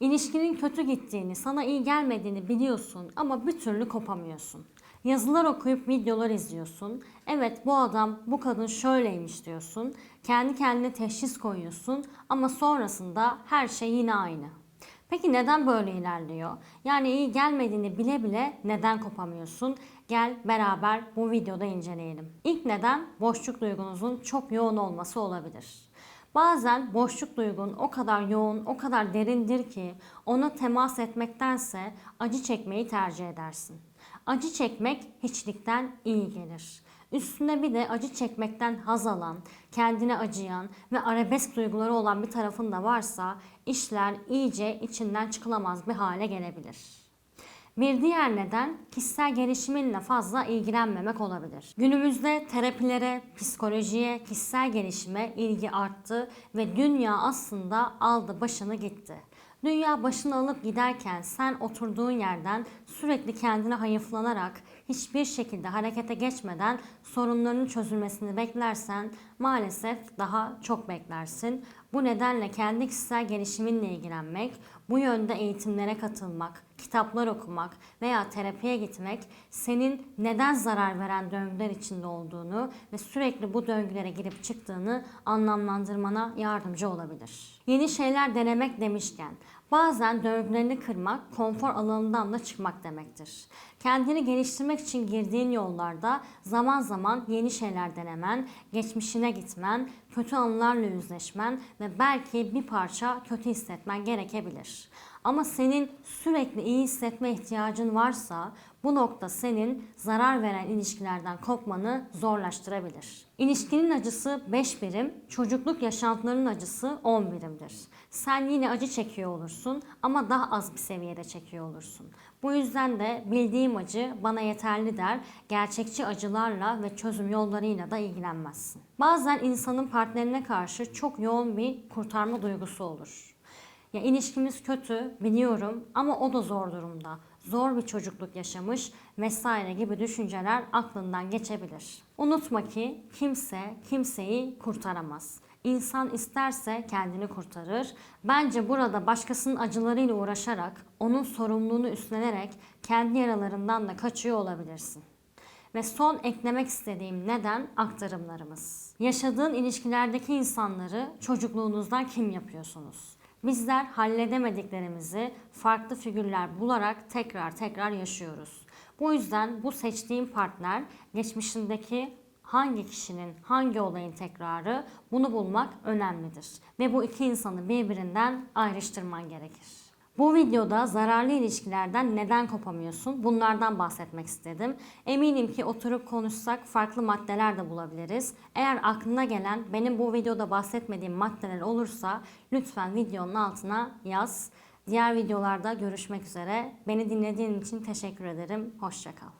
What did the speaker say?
İlişkinin kötü gittiğini, sana iyi gelmediğini biliyorsun ama bir türlü kopamıyorsun. Yazılar okuyup videolar izliyorsun. Evet bu adam, bu kadın şöyleymiş diyorsun. Kendi kendine teşhis koyuyorsun ama sonrasında her şey yine aynı. Peki neden böyle ilerliyor? Yani iyi gelmediğini bile bile neden kopamıyorsun? Gel beraber bu videoda inceleyelim. İlk neden boşluk duygunuzun çok yoğun olması olabilir. Bazen boşluk duygun o kadar yoğun, o kadar derindir ki ona temas etmektense acı çekmeyi tercih edersin. Acı çekmek hiçlikten iyi gelir. Üstüne bir de acı çekmekten haz alan, kendine acıyan ve arabesk duyguları olan bir tarafın da varsa işler iyice içinden çıkılamaz bir hale gelebilir. Bir diğer neden kişisel gelişiminle fazla ilgilenmemek olabilir. Günümüzde terapilere, psikolojiye, kişisel gelişime ilgi arttı ve dünya aslında aldı başını gitti. Dünya başını alıp giderken sen oturduğun yerden sürekli kendine hayıflanarak hiçbir şekilde harekete geçmeden sorunların çözülmesini beklersen maalesef daha çok beklersin. Bu nedenle kendi kişisel gelişiminle ilgilenmek, bu yönde eğitimlere katılmak, kitaplar okumak veya terapiye gitmek senin neden zarar veren döngüler içinde olduğunu ve sürekli bu döngülere girip çıktığını anlamlandırmana yardımcı olabilir. Yeni şeyler denemek demişken bazen döngülerini kırmak konfor alanından da çıkmak demektir. Kendini geliştirmek için girdiğin yollarda zaman zaman yeni şeyler denemen, geçmişine gitmen, kötü anılarla yüzleşmen ve belki bir parça kötü hissetmen gerekebilir. Ama senin sürekli iyi hissetme ihtiyacın varsa bu nokta senin zarar veren ilişkilerden kopmanı zorlaştırabilir. İlişkinin acısı 5 birim, çocukluk yaşantılarının acısı 10 birimdir. Sen yine acı çekiyor olursun ama daha az bir seviyede çekiyor olursun. Bu yüzden de bildiğim acı bana yeterli der, gerçekçi acılarla ve çözüm yollarıyla da ilgilenmezsin. Bazen insanın partnerine karşı çok yoğun bir kurtarma duygusu olur. Ya ilişkimiz kötü biliyorum ama o da zor durumda. Zor bir çocukluk yaşamış vesaire gibi düşünceler aklından geçebilir. Unutma ki kimse kimseyi kurtaramaz. İnsan isterse kendini kurtarır. Bence burada başkasının acılarıyla uğraşarak, onun sorumluluğunu üstlenerek kendi yaralarından da kaçıyor olabilirsin. Ve son eklemek istediğim neden aktarımlarımız. Yaşadığın ilişkilerdeki insanları çocukluğunuzdan kim yapıyorsunuz? Bizler halledemediklerimizi farklı figürler bularak tekrar tekrar yaşıyoruz. Bu yüzden bu seçtiğim partner geçmişindeki hangi kişinin hangi olayın tekrarı bunu bulmak önemlidir. Ve bu iki insanı birbirinden ayrıştırman gerekir. Bu videoda zararlı ilişkilerden neden kopamıyorsun? Bunlardan bahsetmek istedim. Eminim ki oturup konuşsak farklı maddeler de bulabiliriz. Eğer aklına gelen benim bu videoda bahsetmediğim maddeler olursa lütfen videonun altına yaz. Diğer videolarda görüşmek üzere. Beni dinlediğin için teşekkür ederim. Hoşçakal.